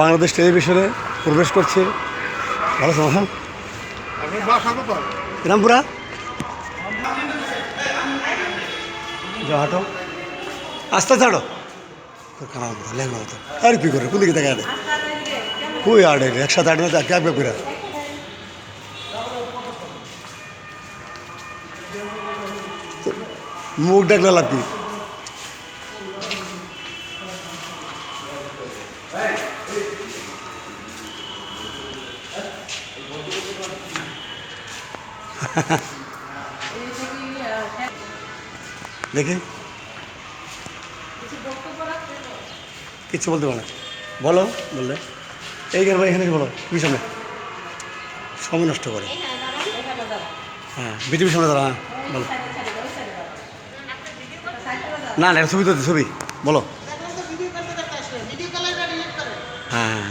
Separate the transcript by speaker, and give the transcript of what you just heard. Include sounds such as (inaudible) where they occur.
Speaker 1: বাংলাদেশ টেলিভিশনে প্রবেশ করছে। ভালো
Speaker 2: কোথায়
Speaker 1: রামপুরা হাঁটো আস্তে হাঁটো খানা লেখা আর কি করে? কোন দিকে থেকে আড়ে কই আড়ে একসাথে আড়ে না ক্যাব করে মুখ ডাকলে লাভ (laughs) দেখি। কিচ্ছু বলতে পারে না। বলো বললে। এই গেল এখানে বলো কি সামনে। সময় নষ্ট করে। হ্যাঁ বিটিভির সামনে দাঁড়া হ্যাঁ বলো। না না ছবি তো ছবি। বলো। হ্যাঁ